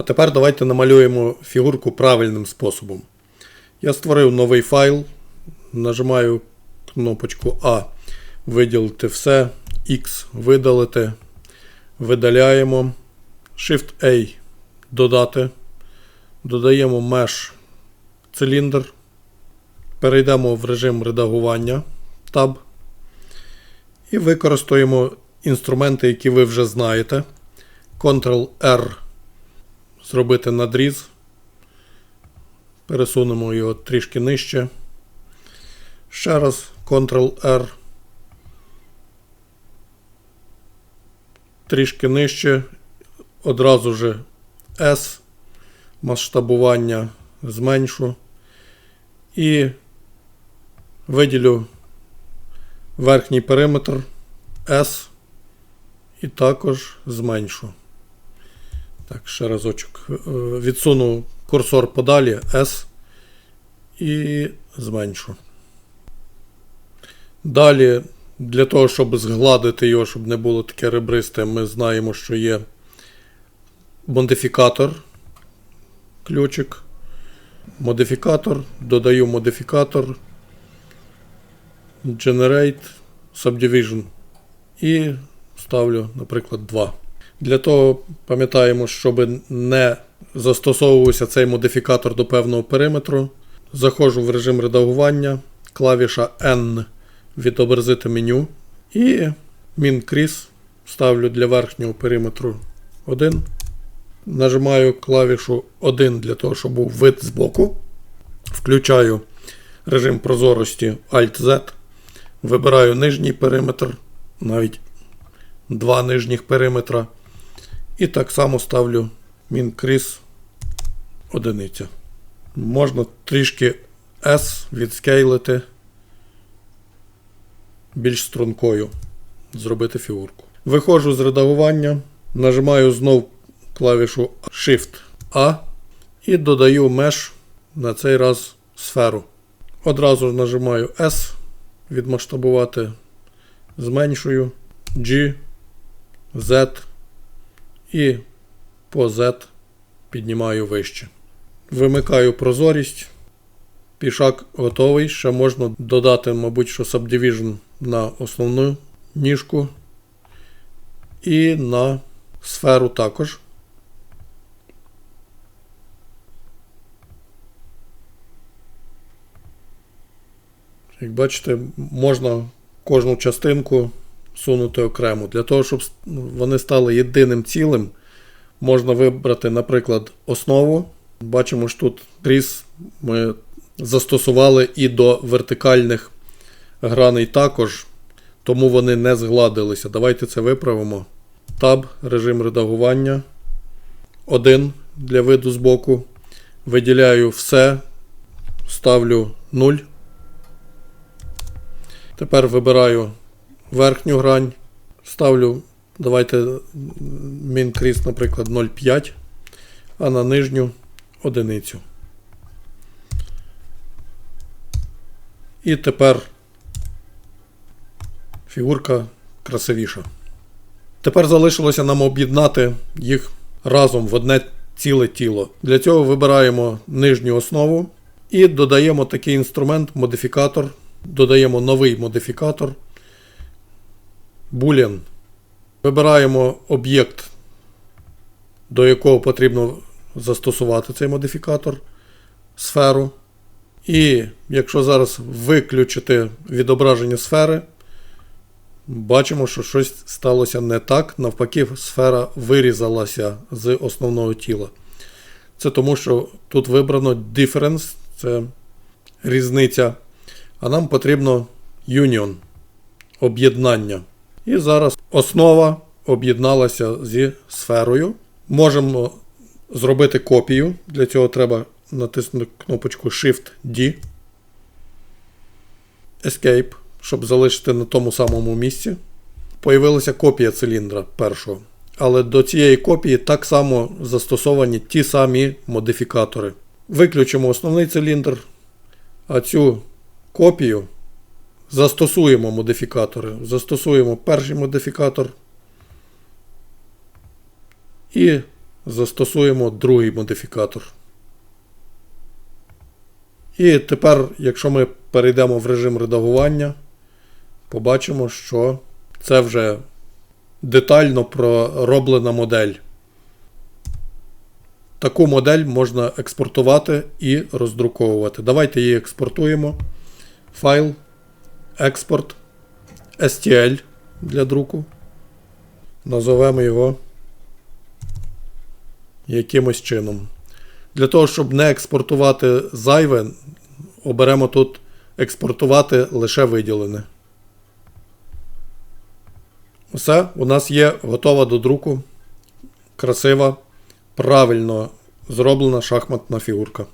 А тепер давайте намалюємо фігурку правильним способом. Я створив новий файл, нажимаю кнопочку А, виділити все, X видалити, видаляємо, Shift-A додати, додаємо меж циліндр, перейдемо в режим редагування Tab і використаємо інструменти, які ви вже знаєте. Ctrl-R зробити надріз. Пересунемо його трішки нижче. Ще раз Ctrl-R. Трішки нижче. Одразу же S. Масштабування зменшу. І виділю верхній периметр S. І також зменшу. Так, ще разочок. Е, Відсуну курсор подалі S і зменшу. Далі, для того, щоб згладити його, щоб не було таке ребристе, ми знаємо, що є модифікатор. Ключик. Модифікатор. Додаю модифікатор. Generate Subdivision. І ставлю, наприклад, 2. Для того пам'ятаємо, щоб не застосовувався цей модифікатор до певного периметру. Заходжу в режим редагування, клавіша N відобразити меню. І MinCrease ставлю для верхнього периметру 1. Нажимаю клавішу 1 для того, щоб був вид збоку. Включаю режим прозорості Alt-Z. Вибираю нижній периметр, навіть два нижніх периметра. І так само ставлю MinCrease одиниця. Можна трішки S відскейлити більш стрункою. Зробити фігурку. Виходжу з редагування, нажимаю знов клавішу Shift-A і додаю меж на цей раз сферу. Одразу нажимаю S, відмасштабувати, зменшую G, Z і по Z піднімаю вище. Вимикаю прозорість. Пішак готовий. Ще можна додати, мабуть, що Subdivision на основну ніжку. І на сферу також. Як бачите, можна кожну частинку сунути окремо. Для того, щоб вони стали єдиним цілим, можна вибрати, наприклад, основу. Бачимо, що тут кріс ми застосували і до вертикальних граней також, тому вони не згладилися. Давайте це виправимо. Таб, режим редагування. Один для виду збоку. Виділяю все, ставлю 0. Тепер вибираю верхню грань, ставлю, давайте мінкріс, наприклад, 0,5, а на нижню одиницю. І тепер фігурка красивіша. Тепер залишилося нам об'єднати їх разом в одне ціле тіло. Для цього вибираємо нижню основу і додаємо такий інструмент, модифікатор. Додаємо новий модифікатор. Boolean. Вибираємо об'єкт, до якого потрібно застосувати цей модифікатор, сферу. І якщо зараз виключити відображення сфери, бачимо, що щось сталося не так. Навпаки, сфера вирізалася з основного тіла. Це тому, що тут вибрано difference, це різниця. А нам потрібно union, об'єднання. І зараз основа об'єдналася зі сферою. Можемо зробити копію. Для цього треба натиснути кнопочку Shift-D. Escape, щоб залишити на тому самому місці. Появилася копія циліндра першого. Але до цієї копії так само застосовані ті самі модифікатори. Виключимо основний циліндр, а цю копію застосуємо модифікатори. Застосуємо перший модифікатор. І застосуємо другий модифікатор. І тепер, якщо ми перейдемо в режим редагування, побачимо, що це вже детально пророблена модель. Таку модель можна експортувати і роздруковувати. Давайте її експортуємо. Файл, експорт, STL для друку. Назовемо його якимось чином. Для того, щоб не експортувати зайве, оберемо тут експортувати лише виділене. Все, у нас є готова до друку. Красива, правильно зроблена шахматна фігурка.